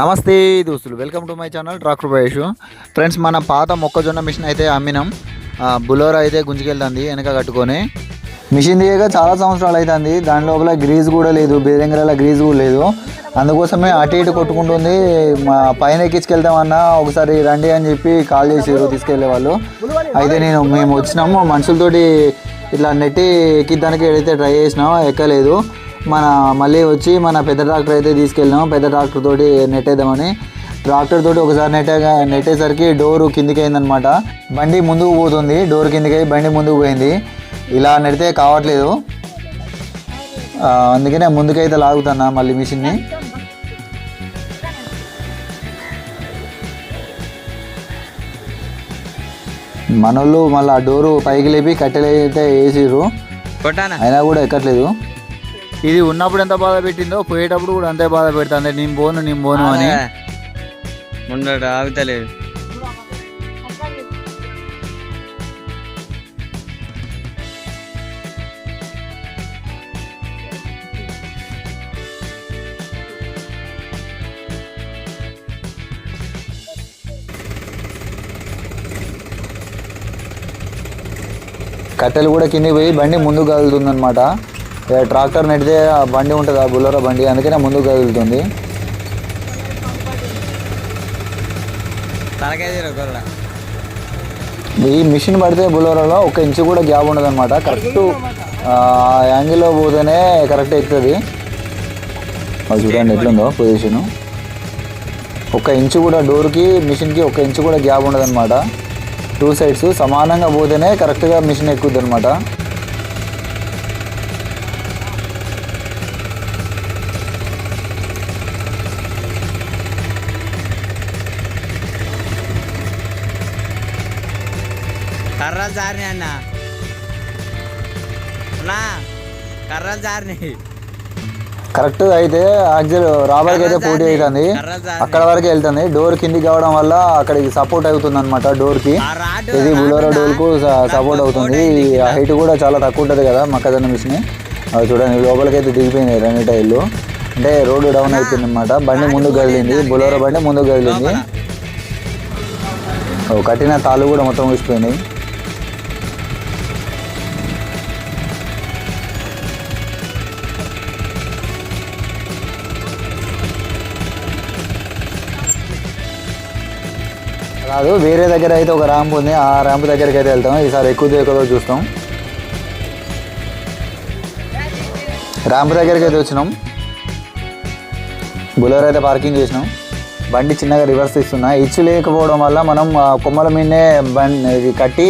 నమస్తే దోస్తులు welcome to my channel tractor బయేష్ friends మన పాత మొక్కజొన్న మిషన్ అయితే అమ్మినాం. బులోరో బులోరా అయితే గుంజుకెళ్తుంది వెనక కట్టుకొని. మిషన్ దిగక చాలా సంవత్సరాలు అవుతుంది దాని లోపల గ్రీజ్ కూడా లేదు బేరింగల గ్రీజ్ కూడా లేదు. అందుకోసమే అటు ఇటు కొట్టుకుంటుంది. మా పైన ఎక్కించుకెళ్తామన్నా ఒకసారి రండి అని చెప్పి కాల్ చేసారు తీసుకెళ్ళే వాళ్ళు. అయితే నేను మేము వచ్చినాము. మనుషులతోటి ఇట్లా నెట్టి ఎక్కిద్దానికి ఏదైతే ట్రై చేసినామో ఎక్కలేదు. మన మళ్ళీ వచ్చి మన పెద్ద ట్రాక్టర్ అయితే తీసుకెళ్ళినాం. పెద్ద ట్రాక్టర్ తోటి నెట్టేద్దామని. ట్రాక్టర్ తోటి ఒకసారి నెట్టే నెట్టేసరికి డోరు కిందికి అయిందనమాట బండి ముందుకు పోతుంది. డోర్ కిందికి బండి ముందుకు పోయింది. ఇలా నెడితే కావట్లేదు. అందుకనే ముందుకైతే లాగుతున్నా మళ్ళీ మిషన్ని. మనోళ్ళు మళ్ళీ ఆ డోరు పైకి లేపి కట్టెలు అయితే వేసిర్రు అయినా కూడా ఎక్కట్లేదు. ఇది ఉన్నప్పుడు ఎంత బాధ పెట్టిందో పోయేటప్పుడు కూడా అంతే బాధ పెడుతుంది. నేను పోను నేను పోను అని. ముందట ఆగుతలేదు. కట్టెలు కూడా కిందికి పోయి బండి ముందుకు కదులుతుంది అనమాట ట్రాక్టర్ నెడితే ఆ బండి ఉంటుంది ఆ బుల్లర బండి అందుకనే ముందుకు కదులుతుంది. ఈ మిషన్ పడితే బులోరాలో ఒక ఇంచు కూడా గ్యాప్ ఉండదు అనమాట కరెక్ట్ యాంగిల్లో పోతేనే కరెక్ట్ ఎక్కుతుంది. అది చూడండి ఎట్లుందో పొజిషను. ఒక ఇంచు కూడా డోర్కి మిషన్కి ఒక ఇంచు కూడా గ్యాప్ ఉండదు అనమాట టూ సైడ్స్ సమానంగా పోతేనే కరెక్ట్గా మిషన్ ఎక్కుద్ది అనమాట కర్రలు జారినాయి అన్న. అన్నా కర్రలు జారినాయి కరెక్ట్ అయితే యాక్చువల్ రాబర్కి అయితే పోటీ అవుతుంది. అక్కడ వరకు వెళ్తుంది. డోర్ కిందికి కావడం వల్ల అక్కడికి సపోర్ట్ అవుతుంది అనమాట డోర్కి. ఆ రాడ్ ఇది బులోరా డోర్కు సపోర్ట్ అవుతుంది. హైట్ కూడా చాలా తక్కువ ఉంటుంది కదా మొక్కజొన్న మిషన్. చూడండి లోపలికైతే దిగిపోయినాయి రెండు టైర్లు. అంటే రోడ్డు డౌన్ అయిపోయింది అనమాట బండి ముందుకు కదిలింది బులోరా బండి ముందుకు కదిలింది కట్టిన తాళ్ళు కూడా మొత్తం ఊసిపోయినాయి కాదు వేరే దగ్గర అయితే ఒక ర్యాంప్ ఉంది. ఆ ర్యాంప్ దగ్గరికి అయితే వెళ్తాం. ఈసారి ఎక్కువ ఎక్కువ చూస్తాం. ర్యాంప్ దగ్గరికి అయితే వచ్చినాం. బులర్ అయితే పార్కింగ్ చేసినాం. బండి చిన్నగా రివర్స్ ఇస్తున్నా ఇచ్చు లేకపోవడం వల్ల మనం ఆ కొమ్మల మీదనే బండి ఇది కట్టి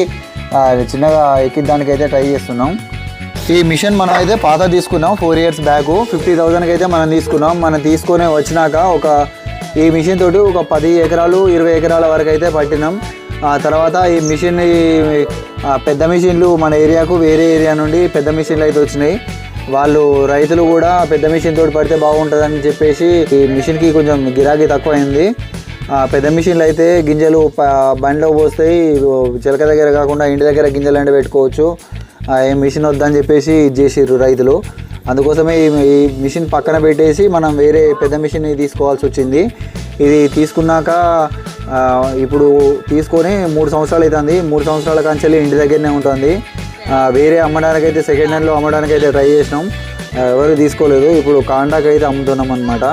చిన్నగా ఎక్కిద్దానికి అయితే ట్రై చేస్తున్నాం. ఈ మిషన్ మనం అయితే పాత తీసుకున్నాం. ఫోర్ ఇయర్స్ బ్యాక్ ఫిఫ్టీ థౌజండ్కి అయితే మనం తీసుకున్నాం. మనం తీసుకొని వచ్చినాక ఒక ఈ మిషన్ తోటి ఒక పది ఎకరాలు ఇరవై ఎకరాల వరకు అయితే పట్టినాం. ఆ తర్వాత ఈ మిషన్ ఈ, పెద్ద మిషన్లు మన ఏరియాకు వేరే ఏరియా నుండి పెద్ద మిషన్లు అయితే వచ్చినాయి. వాళ్ళు రైతులు కూడా పెద్ద మిషన్ తోటి పడితే బాగుంటుందని చెప్పేసి ఈ మిషన్కి కొంచెం గిరాకీ తక్కువ అయింది పెద్ద మిషన్లు అయితే గింజలు బండిలో పోస్తాయి. చిలక దగ్గర కాకుండా ఇంటి దగ్గర గింజలు ఎండ పెట్టుకోవచ్చు. ఏ మిషన్ వద్దని చెప్పేసి ఇది చేసిర్రు రైతులు. అందుకోసమే ఈ మిషన్ పక్కన పెట్టేసి మనం వేరే పెద్ద మిషన్ తీసుకోవాల్సి వచ్చింది. ఇది తీసుకున్నాక ఇప్పుడు తీసుకొని మూడు సంవత్సరాలు అవుతుంది మూడు సంవత్సరాల కాంచెల్లి ఇంటి దగ్గరనే ఉంటుంది. వేరే అమ్మడానికైతే సెకండ్ హ్యాండ్లో అమ్మడానికైతే ట్రై చేసినాం. ఎవరు తీసుకోలేదు. ఇప్పుడు కాంటాక్ అయితే అమ్ముతున్నాం అనమాట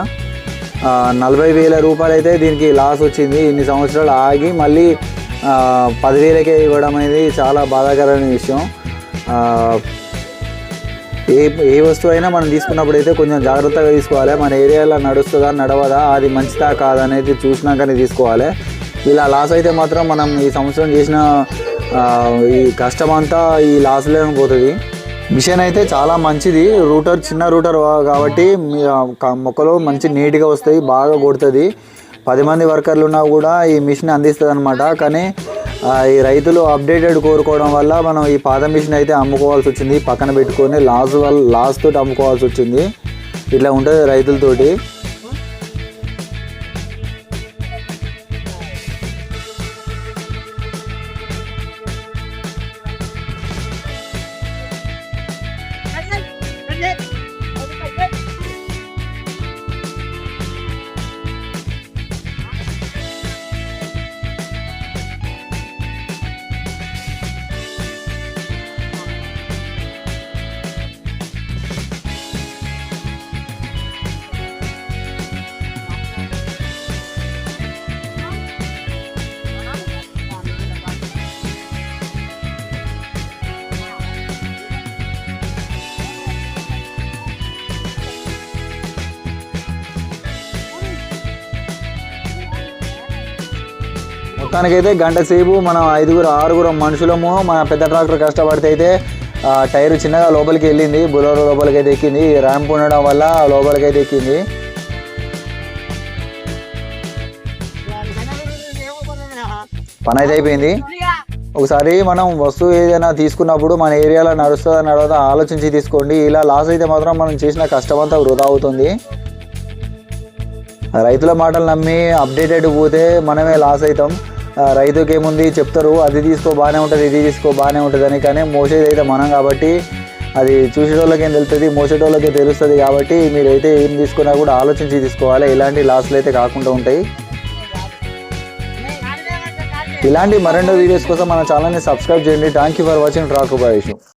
నలభై వేల రూపాయలు అయితే దీనికి లాస్ వచ్చింది. ఇన్ని సంవత్సరాలు ఆగి మళ్ళీ పదివేలకే ఇవ్వడం అనేది చాలా బాధాకరమైన విషయం. ఏ ఏ వస్తువు అయినా మనం తీసుకున్నప్పుడు అయితే కొంచెం జాగ్రత్తగా తీసుకోవాలి. మన ఏరియాలో నడుస్తుందా నడవదా అది మంచిదా కాదా అనేది చూసినాకనే తీసుకోవాలి. ఇలా లాస్ అయితే మాత్రం మనం ఈ సంవత్సరం చేసిన ఈ కష్టం అంతా ఈ లాస్లోనే పోతుంది. మిషన్ అయితే చాలా మంచిది. రూటర్ చిన్న రూటర్ కాబట్టి మొక్కలు మంచి నీట్గా వస్తాయి బాగా కొడుతుంది. పది మంది వర్కర్లు ఉన్నా కూడా ఈ మిషన్ అందిస్తుంది అనమాట కానీ ఈ రైతులు అప్డేటెడ్ కోరుకోవడం వల్ల మనం ఈ పాత మిషన్ అయితే అమ్ముకోవాల్సి వచ్చింది. పక్కన పెట్టుకొని లాస్ వల్ల లాస్ తోటి అమ్ముకోవాల్సి వచ్చింది. ఇట్లా ఉంటుంది రైతులతోటి. మొత్తానికైతే గంట సేపు మనం ఐదుగురు ఆరుగురు మనుషులము. మన పెద్ద ట్రాక్టర్ కష్టపడితే అయితే ఆ, టైర్ చిన్నగా లోపలికి వెళ్ళింది. బులోరో లోపలికి అయితే ఎక్కింది. ర్యాంప్ ఉండడం వల్ల లోపలికి అయితే ఎక్కింది. పని అయితే అయిపోయింది. ఒకసారి మనం వస్తువు ఏదైనా తీసుకున్నప్పుడు మన ఏరియాలో నడుస్తుందా నడవదా ఆలోచించి తీసుకోండి. ఇలా లాస్ అయితే మాత్రం మనం చేసిన కష్టం అంతా వృధా అవుతుంది. రైతుల మాటలు నమ్మి అప్డేటెడ్ పోతే మనమే లాస్ అవుతాం. ఆ, రైతుకి ఏముంది? చెప్తారు అది తీసుకో బాగానే ఉంటుంది ఇది తీసుకో బాగానే ఉంటుంది అని. కానీ మోసేది అయితే మనం కాబట్టి అది చూసేటోళ్ళకి ఏం తెలుస్తుంది? మోసేటోళ్ళకే తెలుస్తుంది కాబట్టి మీరైతే ఏం తీసుకున్నా కూడా ఆలోచించి తీసుకోవాలి. ఇలాంటి లాస్లు అయితే కాకుండా ఉంటాయి. ఇలాంటి మరెన్నో వీడియోస్ కోసం మన ఛానల్ని సబ్స్క్రైబ్ చేయండి. Thank you for watching track ఉపయోగించు